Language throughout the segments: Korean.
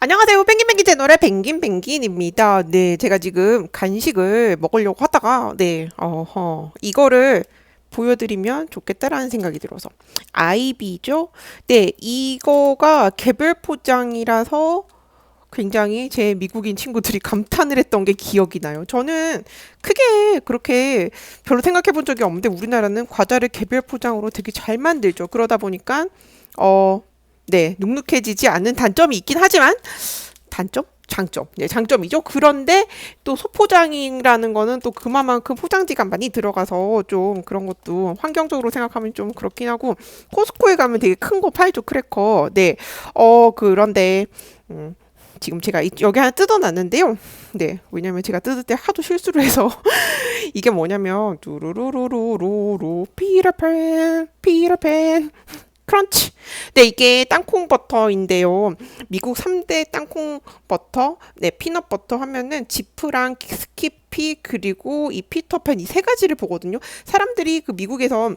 안녕하세요. 펭귄펭귄 채널의 펭귄펭귄입니다. 네, 제가 지금 간식을 먹으려고 하다가, 네, 어허, 이거를 보여드리면 좋겠다라는 생각이 들어서. 아이비죠? 네, 이거가 개별 포장이라서 굉장히 제 미국인 친구들이 감탄을 했던 게 기억이 나요. 저는 크게 그렇게 별로 생각해 본 적이 없는데 우리나라는 과자를 개별 포장으로 되게 잘 만들죠. 그러다 보니까, 어, 네, 눅눅해지지 않는 단점이 있긴 하지만 단점? 장점. 네, 장점이죠. 그런데 또 소포장이라는 거는 또 그만큼 포장지가 많이 들어가서 좀 그런 것도 환경적으로 생각하면 좀 그렇긴 하고 코스코에 가면 되게 큰 거 팔죠, 크래커. 네. 어, 그런데 음, 지금 제가 이- 여기 하나 뜯어놨는데요. 네, 왜냐면 제가 뜯을 때 하도 실수를 해서 이게 뭐냐면 뚜루루루루루루 피터팬 피터팬 크런치. 네, 이게 땅콩 버터인데요. 미국 3대 땅콩 버터, 네, 피넛 버터 하면은 지프랑 스키피 그리고 이 피터팬 이 세 가지를 보거든요. 사람들이 그 미국에서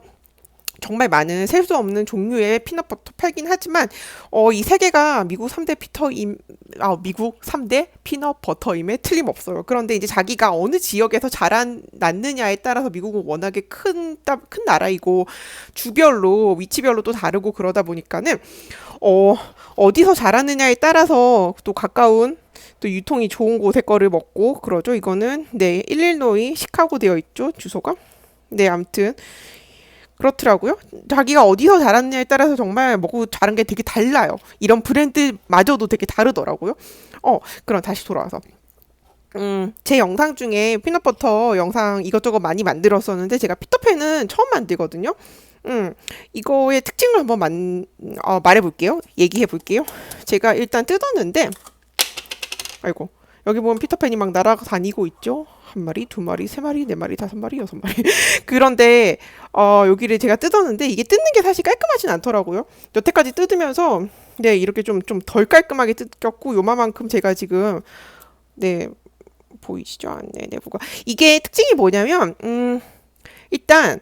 정말 많은 셀 수 없는 종류의 피넛 버터 팔긴 하지만 어, 이 세 개가 미국 3대 피터임 아, 미국 3대 피넛 버터임에 틀림없어요. 그런데 이제 자기가 어느 지역에서 자라났느냐에 따라서 미국은 워낙에 큰, 따- 큰 나라이고 주별로 위치별로 또 다르고 그러다 보니까는 어, 어디서 자라느냐에 따라서 또 가까운 또 유통이 좋은 곳의 거를 먹고 그러죠. 이거는 네, 일리노이 시카고 되어 있죠. 주소가. 네, 아무튼 그렇더라고요. 자기가 어디서 자랐냐에 따라서 정말 먹고 자란 게 되게 달라요. 이런 브랜드마저도 되게 다르더라고요. 어, 그럼 다시 돌아와서. 음, 제 영상 중에 피넛버터 영상 이것저것 많이 만들었었는데 제가 피터팬은 처음 만들거든요. 음, 이거의 특징을 한번 만, 어, 말해볼게요. 얘기해볼게요. 제가 일단 뜯었는데, 아이고, 여기 보면 피터팬이 막 날아다니고 있죠? 한 마리, 두 마리, 세 마리, 네 마리, 다섯 마리, 여섯 마리. 그런데, 어, 여기를 제가 뜯었는데, 이게 뜯는 게 사실 깔끔하진 않더라고요. 여태까지 뜯으면서, 네, 이렇게 좀, 좀 덜 깔끔하게 뜯겼고, 요만큼 제가 지금, 네, 보이시죠? 아, 네, 내부가. 이게 특징이 뭐냐면, 음, 일단,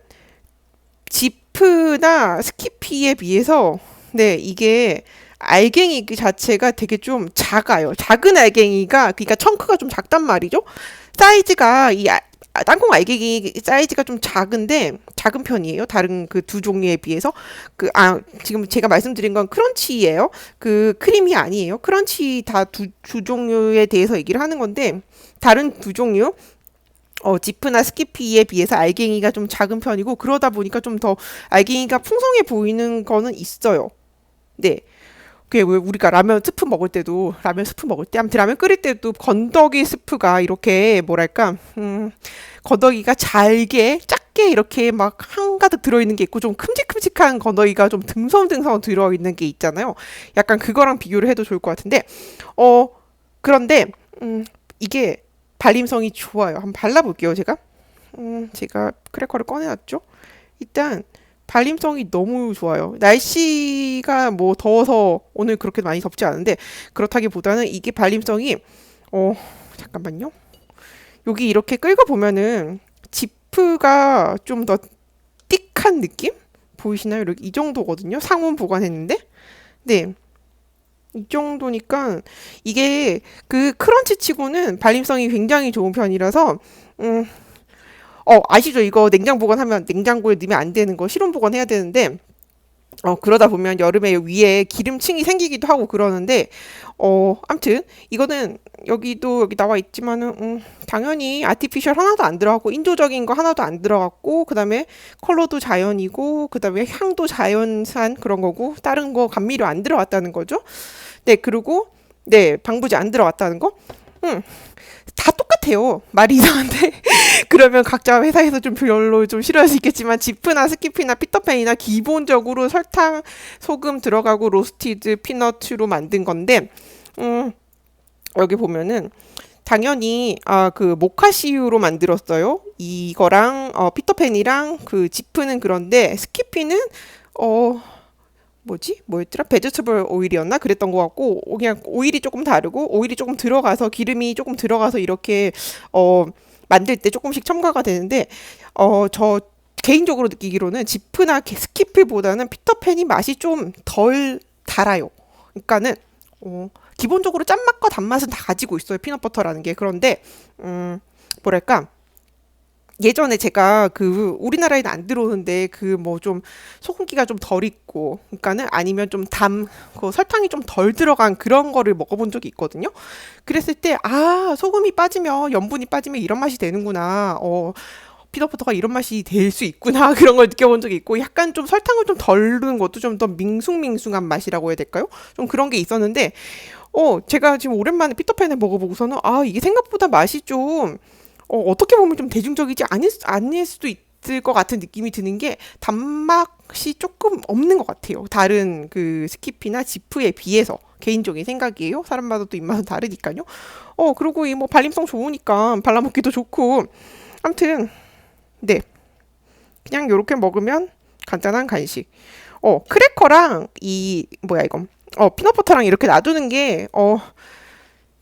지프나 스키피에 비해서, 네, 이게, 알갱이 그 자체가 되게 좀 작아요. 작은 알갱이가, 그러니까 청크가 좀 작단 말이죠. 사이즈가, 이 아- 아, 땅콩 알갱이 사이즈가 좀 작은데, 작은 편이에요. 다른 그 두 종류에 비해서. 그, 아, 지금 제가 말씀드린 건 크런치예요. 그 크림이 아니에요. 크런치 다 두, 두 종류에 대해서 얘기를 하는 건데, 다른 두 종류, 어, 지프나 스키피에 비해서 알갱이가 좀 작은 편이고, 그러다 보니까 좀 더 알갱이가 풍성해 보이는 거는 있어요. 네. 그게 왜 우리가 라면 스프 먹을 때도 라면 스프 먹을 때 아무튼 라면 끓일 때도 건더기 스프가 이렇게 뭐랄까 음 건더기가 잘게 작게 이렇게 막 한가득 들어있는 게 있고 좀 큼직큼직한 건더기가 좀 듬성듬성 들어있는 게 있잖아요. 약간 그거랑 비교를 해도 좋을 것 같은데 어 그런데 음 이게 발림성이 좋아요. 한번 발라볼게요 제가. 음 제가 크래커를 꺼내놨죠. 일단 발림성이 너무 좋아요. 날씨가 뭐 더워서 오늘 그렇게 많이 덥지 않은데 그렇다기보다는 이게 발림성이 어 잠깐만요. 여기 이렇게 끌고 보면은 지프가 좀 더 띡한 느낌 보이시나요? 이렇게 이 정도거든요. 상온 보관했는데 네. 이 정도니까 이게 그 크런치 치고는 발림성이 굉장히 좋은 편이라서 음, 어, 아시죠? 이거 냉장 보관하면 냉장고에 넣으면 안 되는 거 실온 보관해야 되는데 어, 그러다 보면 여름에 위에 기름층이 생기기도 하고 그러는데 어, 암튼 이거는 여기도 여기 나와 있지만은 음, 당연히 아티피셜 하나도 안 들어갔고 인조적인 거 하나도 안 들어갔고 그 다음에 컬러도 자연이고 그 다음에 향도 자연산 그런 거고 다른 거 감미료 안 들어갔다는 거죠. 네, 그리고 네, 방부제 안 들어갔다는 거. 음. 다 똑같아요. 말이 이상한데. 그러면 각자 회사에서 좀 별로 좀 싫어할 수 있겠지만 지프나 스키피나 피터팬이나 기본적으로 설탕, 소금 들어가고 로스티드 피너츠로 만든 건데 음, 여기 보면은 당연히 아 그 모카씨유로 만들었어요. 이거랑 어 피터팬이랑 그 지프는 그런데 스키피는 어 뭐지? 뭐였더라? 베지터블 오일이었나? 그랬던 것 같고 어, 그냥 오일이 조금 다르고 오일이 조금 들어가서 기름이 조금 들어가서 이렇게 어 만들 때 조금씩 첨가가 되는데 어 저 개인적으로 느끼기로는 지프나 게- 스키피보다는 피터팬이 맛이 좀 덜 달아요. 그러니까는 어 기본적으로 짠맛과 단맛은 다 가지고 있어요. 피넛버터라는 게. 그런데 음, 뭐랄까? 예전에 제가 그 우리나라에는 안 들어오는데 그 뭐 좀 소금기가 좀 덜 있고 그러니까는 아니면 좀 담 그 설탕이 좀 덜 들어간 그런 거를 먹어본 적이 있거든요. 그랬을 때 아 소금이 빠지면 염분이 빠지면 이런 맛이 되는구나. 어 피넛버터가 이런 맛이 될 수 있구나 그런 걸 느껴본 적이 있고 약간 좀 설탕을 좀 덜 넣은 것도 좀 더 밍숭밍숭한 맛이라고 해야 될까요? 좀 그런 게 있었는데 어 제가 지금 오랜만에 피터팬을 먹어보고서는 아 이게 생각보다 맛이 좀 어, 어떻게 보면 좀 대중적이지 않을, 수- 아닐 수도 있을 것 같은 느낌이 드는 게 단맛이 조금 없는 것 같아요. 다른 그 스키피나 지프에 비해서 개인적인 생각이에요. 사람마다 또 입맛은 다르니까요. 어 그리고 이 뭐 발림성 좋으니까 발라먹기도 좋고 아무튼 네 그냥 요렇게 먹으면 간단한 간식. 어 크래커랑 이 뭐야 이건 어 피넛버터랑 이렇게 놔두는 게 어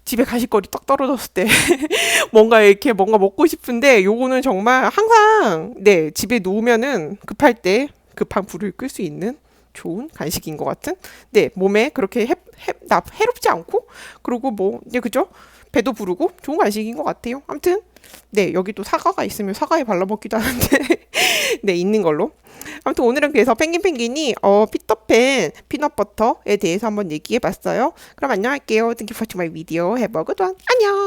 집에 가실거리 딱 떨어졌을 때 뭔가 이렇게 뭔가 먹고 싶은데 요거는 정말 항상 네 집에 놓으면은 급할 때 급한 불을 끌 수 있는 좋은 간식인 것 같은 네 몸에 그렇게 해, 해, 나, 해롭지 않고 그리고 뭐 이제 그죠? 배도 부르고 좋은 간식인 것 같아요. 아무튼 네 여기 또 사과가 있으면 사과에 발라 먹기도 하는데 네 있는 걸로. 아무튼 오늘은 그래서 펭귄 펭귄이 어 피터팬 피넛버터에 대해서 한번 얘기해 봤어요. 그럼 안녕할게요. Thank you for watching my video. Have a good one. 안녕